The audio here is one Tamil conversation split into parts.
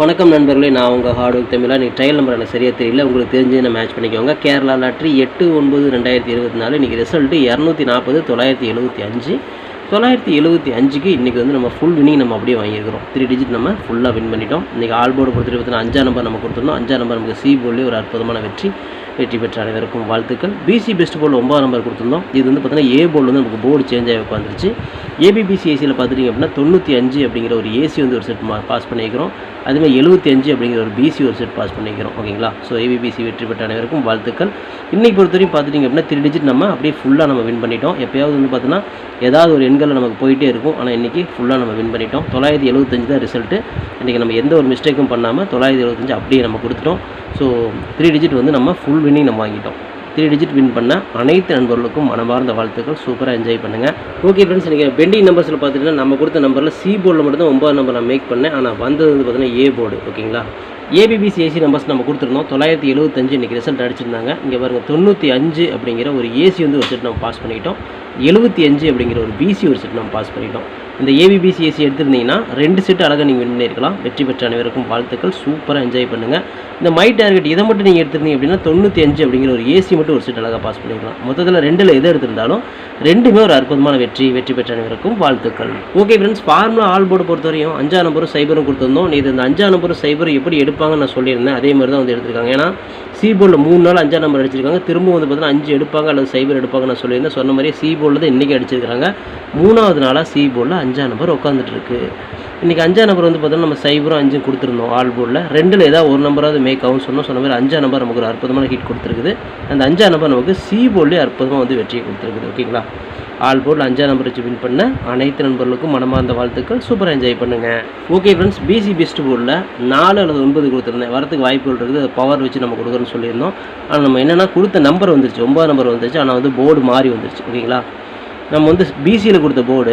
வணக்கம் நண்பர்களே நான் உங்கள் ஹார்ட் ஒர்க் தமிழா. நீங்கள் ட்ரையல் நம்பர் எனக்கு சரியாக தெரியல. உங்களுக்கு தெரிஞ்சு நான் மேட்ச் பண்ணிக்கோங்க. கேரளா லாட்ரி எட்டு ஒன்பது ரெண்டாயிரத்தி இருபத்தி நாலு. இன்றைக்கி ரிசல்ட்டு இரநூத்தி நாற்பது தொள்ளாயிரத்தி எழுபத்தி அஞ்சு. தொள்ளாயிரத்தி எழுபத்தி அஞ்சுக்கு இன்றைக்கி வந்து நம்ம ஃபுல் வினிங் நம்ம அப்படியே வாங்கியிருக்கிறோம். த்ரீ டிஜிட் நம்ம ஃபுல்லாக வின் பண்ணிட்டோம். இன்றைக்கி ஆல் போர்டு கொடுத்துட்டு பார்த்தீங்கன்னா அஞ்சாம் நம்பர் நம்ம கொடுத்துருந்தோம் அஞ்சாம் நம்பர் நமக்கு சி போலே ஒரு அற்புதமான வெற்றி. வெற்றி பெற்ற அனைவருக்கும் வாழ்த்துக்கள். பிசி பெஸ்ட் போர்டில் ஒன்பதாம் நம்பர் கொடுத்துருந்தோம். இது வந்து பார்த்தீங்கன்னா ஏ போர்டு வந்து நமக்கு போர்டு சேஞ்ச் ஆகி உட்காந்துருச்சு ஏபிபிசி ஏசியில் பார்த்துட்டிங்க அப்படின்னா தொண்ணூற்றி அஞ்சு அப்படிங்கிற ஒரு ஏசி வந்து ஒரு செட் பாஸ் பண்ணிக்கிறோம் அதுமாதிரி எழுபத்தி அஞ்சு அப்படிங்கிற ஒரு பிசி ஒரு செட் பாஸ் பண்ணிக்கிறோம் ஓகேங்களா? ஸோ ஏபிபிசி வெற்றி பெற்ற அனைவருக்கும் வாழ்த்துக்கள். இன்றைக்கி பொறுத்தவரைக்கும் பார்த்துட்டிங்க அப்படின்னா த்ரீ டிஜிட் நம்ம அப்படியே ஃபுல்லாக நம்ம வின் பண்ணிட்டோம். எப்பயாவது வந்து பார்த்தோன்னா ஏதாவது ஒரு எண் எண்களில் நமக்கு போயிட்டே இருக்கும். ஆனால் இன்றைக்கி ஃபுல்லாக நம்ம வின் பண்ணிட்டோம். தொள்ளாயிரத்தி எழுபத்தஞ்சு தான் ரிசல்ட்டு இன்றைக்கி நம்ம எந்த ஒரு மிஸ்டேக்கும் பண்ணாமல் தொள்ளாயிரத்தி எழுபத்தஞ்சு அப்படியே நம்ம கொடுத்துட்டோம். ஸோ த்ரீ டிஜிட் வந்து நம்ம ஃபுல் வின்னிங் நம்ம வாங்கிட்டோம். த்ரீ டிஜிட் வின் பண்ண அனைத்து நண்பர்களுக்கும் மனமார்ந்த வாழ்த்துக்கள். சூப்பராக என்ஜாய் பண்ணுங்கள் ஓகே ஃப்ரெண்ட்ஸ் இன்றைக்கி பெண்டிங் நம்பர்ஸில் பார்த்துட்டிங்கன்னா நம்ம கொடுத்த நம்பரில் சி போர்டில் மட்டும் தான் ஒன்பது நம்பர் நான் மேக் பண்ணேன். ஆனால் வந்தது வந்து பார்த்தீங்கன்னா ஏ போர்டு ஓகேங்களா ஏபிபிசி ஏசி நம்பர்ஸ் நம்ம கொடுத்துருந்தோம். தொள்ளாயிரத்தி எழுபத்தஞ்சு இன்றைக்கி ரிசல்ட் அடிச்சிருந்தாங்க. இங்கே பாருங்கள் தொண்ணூற்றி அஞ்சு அப்படிங்கிற ஒரு ஏசி வந்து ஒரு செட் நம்ம பாஸ் பண்ணிட்டோம் எழுபத்தி அஞ்சு அப்படிங்கிற ஒரு பிசி ஒரு செட் நம்ம பாஸ் பண்ணிட்டோம். இந்த ஏபிபிசி ஏசி எடுத்திருந்தீங்கன்னா ரெண்டு செட் அழகாக நீங்கள் வின் பண்ணியிருக்கலாம். வெற்றி பெற்ற அனைவருக்கும் வாழ்த்துக்கள். சூப்பராக என்ஜாய் பண்ணுங்கள் இந்த மை டார்கெட் இதை மட்டும் நீங்கள் எடுத்திருந்தீங்க அப்படின்னா தொண்ணூற்றி அஞ்சு அப்படிங்கிற ஒரு ஏசி மட்டும் ஒரு செட் அழகாக பாஸ் பண்ணிக்கலாம் மொத்தத்தில் ரெண்டில் எது எடுத்திருந்தாலும் ரெண்டுமே ஒரு அற்புதமான வெற்றி வெற்றி பெற்ற அனைவருக்கும் வாழ்த்துக்கள். Okay friends formula all board பொறுத்தவரையும் அஞ்சாம் நம்பரும் சைபரும் கொடுத்துருந்தோம். நீ இது இந்த அஞ்சாம் நம்பரும் சைபரும் எப்படி எடுப்பாங்கன்னு நான் சொல்லியிருந்தேன். அதே மாதிரி தான் வந்து எடுத்திருக்காங்க. ஏன்னா சி போர்டில் மூணு நாள் அஞ்சாம் நம்பர் அடிச்சிருக்காங்க. திரும்ப வந்து பார்த்தீங்கன்னா அஞ்சு எடுப்பாங்க அல்லது சைபர் எடுப்பாங்க நான் சொல்லியிருந்தேன். சொன்ன மாதிரி சி போர்டில் தான் இன்றைக்கி அடிச்சிருக்காங்க மூணாவது நாளாக சி போர்டில் அஞ்சாம் நம்பர் உட்காந்துட்டு இருக்குது இன்றைக்கி அஞ்சா நம்பர் வந்து பார்த்தோன்னா நம்ம சைபரும் அஞ்சும் கொடுத்துருந்தோம். ஆல் போர்டில் ரெண்டில் ஏதாவது ஒரு நம்பராவது மேக் ஆகும் சொன்னோம். சொன்ன மாதிரி அஞ்சா நம்பர் நமக்கு ஒரு அற்புதமான ஹிட் கொடுத்துருக்குது. அந்த அஞ்சா நம்பர் நமக்கு சி போர்ட்லேயே அற்புதமாக வந்து வெற்றியை கொடுத்துருக்குது. ஓகேங்களா? ஆல் போர்டில் அஞ்சா நம்பர் வச்சு வின் பண்ண அனைத்து நண்பர்களுக்கும் மனமார்ந்த வாழ்த்துக்கள். சூப்பராக என்ஜாய் பண்ணுங்கள் ஓகே ஃப்ரெண்ட்ஸ் பிசி பெஸ்ட் போர்டில் நாலு அல்லது ஒன்பது கொடுத்துருந்தேன். வரத்துக்கு வாய்ப்புகள் இருக்குது. அதை பவர் வச்சு நம்ம கொடுக்குறோன்னு சொல்லியிருந்தோம். ஆனால் நம்ம என்னென்னா கொடுத்த நம்பர் வந்துருச்சு. ஒன்பது நம்பர் வந்துருச்சு. ஆனால் வந்து போர்டு மாறி வந்துருச்சு. ஓகேங்களா? நம்ம வந்து பிசியில் கொடுத்த போர்டு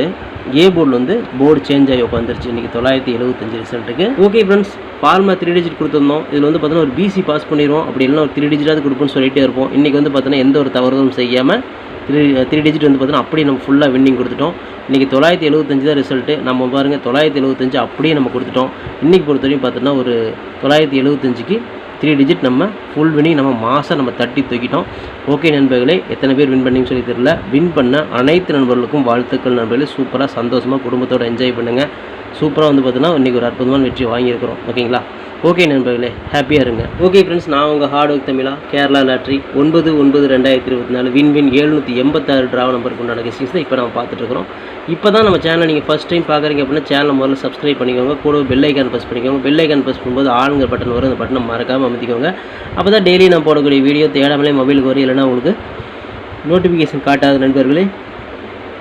ஏ போர்டில் வந்து போர்டு சேஞ்ச் ஆகி உட்காந்துருச்சு இன்றைக்கி தொள்ளாயிரத்தி எழுபத்தஞ்சு ரிசல்ட்டுக்கு okay friends formula three digit கொடுத்துருந்தோம். இதில் வந்து பார்த்தீங்கன்னா ஒரு பிசி பாஸ் பண்ணிடுவோம். அப்படி இல்லைன்னா ஒரு த்ரீ டிஜிட்டாவது கொடுப்போம்னு சொல்லிட்டே இருப்போம். இன்றைக்கி வந்து பார்த்தீங்கன்னா எந்த ஒரு தவறுதலும் செய்யாமல் த்ரீ த்ரீ டிஜிட் வந்து பார்த்தீங்கன்னா அப்படியே நம்ம ஃபுல்லாக வின்னிங் கொடுத்துட்டோம். இன்றைக்கி தொள்ளாயிரத்தி எழுபத்தஞ்சு தான் ரிசல்ட்டு நம்ம பாருங்கள் தொள்ளாயிரத்தி எழுபத்தஞ்சு அப்படியே நம்ம கொடுத்துட்டோம். இன்றைக்கி பொறுத்தவரையும் பார்த்தோன்னா ஒரு தொள்ளாயிரத்தி எழுபத்தஞ்சுக்கு த்ரீ டிஜிட் நம்ம ஃபுல் வினிங் நம்ம மாதம் நம்ம தட்டி தூக்கிட்டோம். ஓகே நண்பர்களே எத்தனை பேர் வின் பண்ணீங்கன்னு சொல்லி தெரியல. வின் பண்ண அனைத்து நண்பர்களுக்கும் வாழ்த்துக்கள் நண்பர்களே. சூப்பராக சந்தோஷமாக குடும்பத்தோடு என்ஜாய் பண்ணுங்கள் சூப்பராக வந்து பார்த்தீங்கன்னா இன்றைக்கி ஒரு அற்புதமான வெற்றி வாங்கியிருக்கிறோம். ஓகேங்களா? ஓகே நண்பர்களே ஹாப்பியாக இருங்க. ஓகே ஃப்ரெண்ட்ஸ் நான் உங்கள் ஹார்ட் ஒர்க் தமிழா கேரளா லாட்ரி ஒன்பது ஒன்பது ரெண்டாயிரத்தி இருபத்தி நாலு வின் வின் எழுநூற்றி எண்பத்தாறு ட்ராவ நம்பருக்கு உண்டான கெஸ்டிங்ஸ் தான் இப்போ நம்ம பார்த்துட்ருக்குறோம் இப்போ தான் நம்ம சேனலை நீங்கள் ஃபஸ்ட் டைம் பார்க்குறீங்க அப்படின்னா சேனலை முதல்ல சப்ஸ்கிரைப் பண்ணிக்கோங்க. கூட பெல் ஐக்கான் ப்ரெஸ் பண்ணிக்கோங்க. பெல் ஐக்கான் ப்ரெஸ் பண்ணும்போது ஆளுங்க பட்டன் வரும். அந்த பட்டனை மறக்காமல் அமைத்திக்கோங்க. அப்போ தான் டெய்லி நான் போடக்கூடிய வீடியோ தேடாமலே மொபைலுக்கு வரும். இல்லைனா உங்களுக்கு நோட்டிஃபிகேஷன் காட்டாத நண்பர்களே.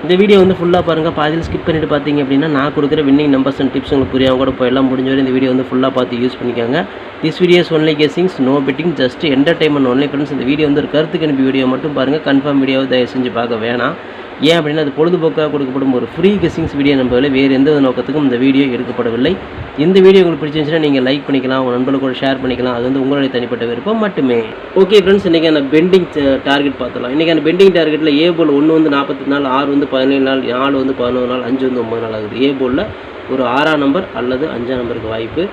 இந்த வீடியோ வந்து ஃபுல்லாக பாருங்கள் பாதியில் ஸ்கிப் பண்ணிட்டு பார்த்தீங்க அப்படின்னா நான் கொடுக்குற வின்னிங் நம்பர்ஸ் அண்ட் டிப்ஸ் உங்களுக்கு புரியாமல் கூட போயெல்லாம் முடிஞ்ச வரை இந்த வீடியோ வந்து ஃபுல்லாக பார்த்து யூஸ் பண்ணிக்கோங்க. This videos only guessings no betting just entertainment only friends இந்த வீடியோ வந்து ஒரு கருத்துக்கு அனுப்பி வீடியோ மட்டும் பாருங்கள் கன்ஃபார்ம் வீடியோவை தயவு செஞ்சு பார்க்க வேணாம். ஏன் அப்படின்னா அது பொழுதுபோக்காக கொடுக்கப்படும் ஒரு ஃப்ரீ கெஸ்ஸிங்ஸ் வீடியோ நம்பவில்லை வேறு எந்த நோக்கத்துக்கும் இந்த வீடியோ எடுக்கப்படவில்லை. இந்த வீடியோ உங்களுக்கு பிடிச்சிருந்துச்சுன்னா நீங்கள் லைக் பண்ணிக்கலாம் உங்கள் நண்பர்களுக்கு கூட ஷேர் பண்ணிக்கலாம். அது வந்து உங்களுடைய தனிப்பட்ட விருப்பம் மட்டுமே. ஓகே ஃப்ரெண்ட்ஸ் இன்றைக்கான பெண்டிங் டார்கெட் பார்த்துலாம் இன்றைக்கான பெண்டிங் டார்கெட்டில் ஏ போல் ஒன்று வந்து நாற்பத்தி நாள் ஆறு வந்து பதினேழு நாள் நாலு வந்து பதினோரு நாள் அஞ்சு வந்து ஒம்பது நாள் ஆகுது. ஏ போலில் ஒரு ஆறாம் நம்பர் அல்லது அஞ்சாம் நம்பருக்கு வாய்ப்பு.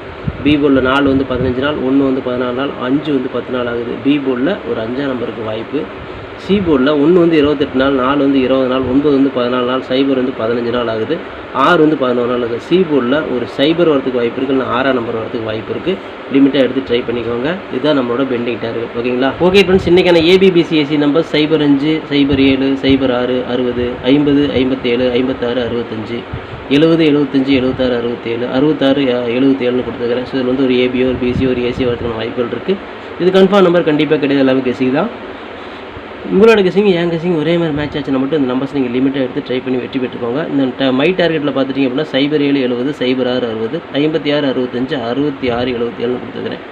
பி போலில் நாலு வந்து பதினஞ்சு நாள் ஒன்று வந்து பதினாலு நாள் அஞ்சு வந்து பத்து நாள் ஆகுது. பி போலில் ஒரு அஞ்சாம் நம்பருக்கு வாய்ப்பு. சி போர்டில் ஒன்று வந்து இருபத்தெட்டு நாள் நாலு வந்து இருபது நாள் ஒன்பது வந்து பதினாலு நாள் சைபர் வந்து பதினஞ்சு நாள் ஆகுது. ஆறு வந்து பதினோரு நாள் ஆகுது. சி போர்டில் ஒரு சைபர் வரதுக்கு வாய்ப்பு இருக்குது இல்லை ஆறாம் நம்பர் வரதுக்கு வாய்ப்பு இருக்குது லிமிட்டாக எடுத்து ட்ரை பண்ணிக்கோங்க. இதுதான் நம்மளோட பெண்டிங் டார்கெட் ஓகேங்களா? ஓகே ஃப்ரெண்ட்ஸ் இன்றைக்கான ஏபிபிசிஎஸ்சி நம்பர் சைபர் அஞ்சு சைபர் ஏழு சைபர் ஆறு அறுபது ஐம்பது ஐம்பத்தேழு ஐம்பத்தாறு அறுபத்தஞ்சு. எழுபது எழுபத்தஞ்சு எழுபத்தாறு அறுபத்தேழு. அறுபத்தாறு எழுபத்தேழுன்னு கொடுத்துருக்கிறேன். ஸோ இதில் வந்து ஒரு ஏபிஓ ஒரு பிசி ஒரு ஏசி வரதுக்கான வாய்ப்புகள் இருக்குது இது கன்ஃபார்ம் நம்பர் கண்டிப்பாக கிடையாது. எல்லாமே கெசி தான். உங்களோட கசிங் என் கசிங் ஒரே மாதிரி மேட்ச் ஆச்சுன்னா மட்டும் இந்த நம்பர்ஸ் நீங்கள் லிமிட்டாக எடுத்து ட்ரை பண்ணி வெற்றி பெற்றுக்கோங்க. இந்த ட மை டார்கெட்டில் பார்த்துட்டிங்க அப்படின்னா சைபர் ஏழு எழுபது சைபர் ஆறு அறுபது ஐம்பத்தி ஆறு அறுபத்தஞ்சு அறுபத்தி ஆறு எழுபத்தி ஏழுன்னு கொடுத்துக்கிறேன்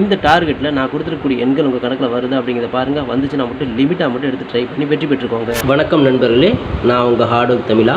இந்த டார்கெட்டில் நான் கொடுத்துருக்கூடிய எண்கள் உங்கள் கணக்கில் வருதா அப்படிங்கிறத பாருங்கள் வந்துச்சுன்னா மட்டும் லிமிட்டாக மட்டும் எடுத்து ட்ரை பண்ணி வெற்றி பெற்றுக்கோங்க. வணக்கம் நண்பர்களே நான் உங்கள் ஹார்ட் ஒர்க் தமிழா.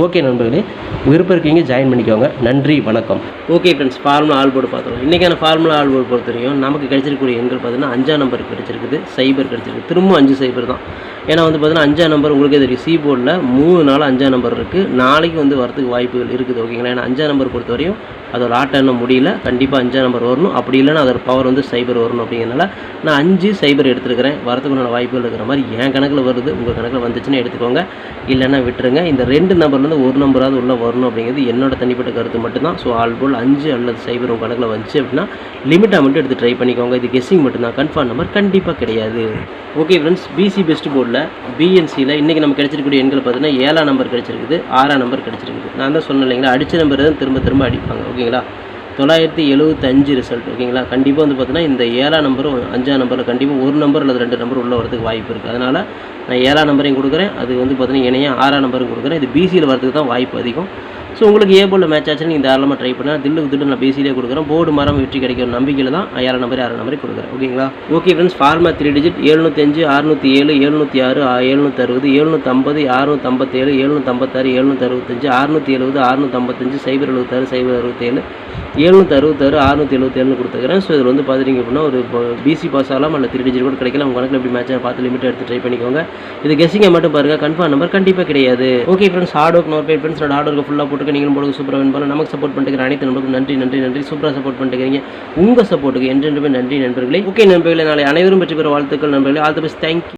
ஓகே நண்பர்களே விருப்பம் இருக்கீங்க ஜாயின் பண்ணிக்கோங்க. நன்றி வணக்கம். Okay friends formula all board பார்த்தோம் இன்றைக்கான ஃபார்முலா ஆல் போர்டு பொறுத்த வரைக்கும் நமக்கு கிடைச்சிருக்கக்கூடிய எண்கள் பார்த்தீங்கன்னா அஞ்சாம் நம்பர் கிடைச்சிருக்குது சைபர் கிடைச்சிருக்கு. திரும்ப அஞ்சு சைபர் தான். ஏன்னா வந்து பார்த்தீங்கன்னா அஞ்சாம் நம்பர் உங்களுக்கே தெரியும். சி போர்டில் மூணு நாள் அஞ்சாம் நம்பர் இருக்குது நாளைக்கு வந்து வரதுக்கு வாய்ப்புகள் இருக்குது ஓகேங்களா? ஏன்னா அஞ்சாம் நம்பர் பொறுத்த வரையும் அதோட ஆட்டம் என்ன முடியல. கண்டிப்பாக அஞ்சாம் நம்பர் வரணும். அப்படி இல்லைன்னா அதோட பவர் வந்து சைபர் வரணும் அப்படிங்கிறனால நான் அஞ்சு சைபர் எடுத்துருக்கிறேன். வரதுக்குண்டான வாய்ப்புகள் இருக்கிற மாதிரி என் கணக்கில் வருது. உங்கள் கணக்கில் வந்துச்சுன்னா எடுத்துக்கோங்க. இல்லைன்னா விட்டுருங்க. இந்த ரெண்டு நம்பர்லேருந்து ஒரு நம்பராவது உள்ளே வரணும் அப்படிங்கிறது என்னோட தனிப்பட்ட கருத்து மட்டும்தான். ஸோ ஆல்போல் அஞ்சு அல்லது சைபர் உங்கள் கணக்கில் வந்துச்சு அப்படின்னா லிமிட்டாக மட்டும் எடுத்து ட்ரை பண்ணிக்கோங்க. இது கெஸ்ஸிங் மட்டும்தான். கன்ஃபார்ம் நம்பர் கண்டிப்பாக கிடையாது. ஓகே ஃப்ரெண்ட்ஸ் பிசி பெஸ்ட் போர்டில் பிஎன்சியில் இன்றைக்கி நம்ம கிடச்சிருக்கக்கூடிய எண்கள் பார்த்தீங்கன்னா ஏழாம் நம்பர் கிடச்சிருக்குது ஆறாம் நம்பர் கிடச்சிருக்குது. நான் தான் சொன்னேன் இல்லைங்களா? அடித்த நம்பர் தான் திரும்ப திரும்ப அடிப்பாங்க ஓகேங்களா? தொள்ளாயிரத்தி எழுபத்தஞ்சு ரிசல்ட் ஓகேங்களா? கண்டிப்பாக வந்து பார்த்தீங்கன்னா இந்த ஏழாம் நம்பரும் அஞ்சாம் நம்பரில் கண்டிப்பாக ஒரு நம்பர் அல்லது ரெண்டு நம்பர் உள்ள வரதுக்கு வாய்ப்பு இருக்குது அதனால் நான் ஏழாம் நம்பரையும் கொடுக்குறேன். அது வந்து பார்த்தீங்கன்னா இணையாக ஆறாம் நம்பரும் கொடுக்குறேன். இது பிசியில் வரதுக்கு தான் வாய்ப்பு அதிகம். ஸோ உங்களுக்கு ஏ போல் மேட்ச் ஆச்சுன்னு நீங்கள் தாராளமாக ட்ரை பண்ணால் தில்லுக்கு திட்டு நான் பேசியிலே கொடுக்குறேன். போர்டு மரம் வெற்றி கிடைக்கிற நம்பிக்கையில் தான் ஏழாம் நம்பர் ஆறு நம்பர் கொடுக்குறேன். ஓகேங்களா? Okay friends formula three digit எழுநூத்தஞ்சு அறுநூற்றி ஏழு எழுநூற்றி ஆறு எழுநூற்றி அறுபது அறுநூற்றம்பத்தேழு ஐம்பது அறுநூற்றி எழுநூற்றி அறுபத்தஞ்சு அறுநூற்றி எழுபது அறுநூற்றம்பத்தஞ்சு சைபர் எழுபத்தாறு சைபர் அறுபத்தேழு எழுநூற்றி அறுபத்தாறு அறுநூற்றி எழுபத்தேழுன்னு கொடுத்துக்கிறேன் ஸோ இதில் வந்து பார்த்துட்டிங்க அப்படின்னா ஒரு பிசி பாஸ் ஆகலாம் அல்ல த்ரீ டிஜிட் கூட கிடைக்கலாம். உங்கள் கணக்கில் எப்படி மேட்ச்சாக பார்த்து லிமிட் எடுத்து ட்ரை பண்ணிக்கோங்க. இது கெஸிங்கை மட்டும் பாருங்கள் கன்ஃபார்ம் நம்பர் கண்டிப்பாக கிடையாது. Okay friends hard work note friends hard work ஃபுல்லாக சப்போர்ட்டுக்கு நீங்களும் போடுங்க சூப்பராக வேணும் நமக்கு சப்போர்ட் பண்ணிட்டு அனைத்து நம்பருக்கும் நன்றி நன்றி நன்றி. சூப்பராக சப்போர்ட் பண்ணிக்கிறீங்க உங்கள் சப்போர்ட்டுக்கு என்றென்றுமே நன்றி நண்பர்களே. ஓகே நண்பர்களே நாளை அனைவரும் பற்றி பெற வாழ்த்துக்கள் நண்பர்களே. All the best thank you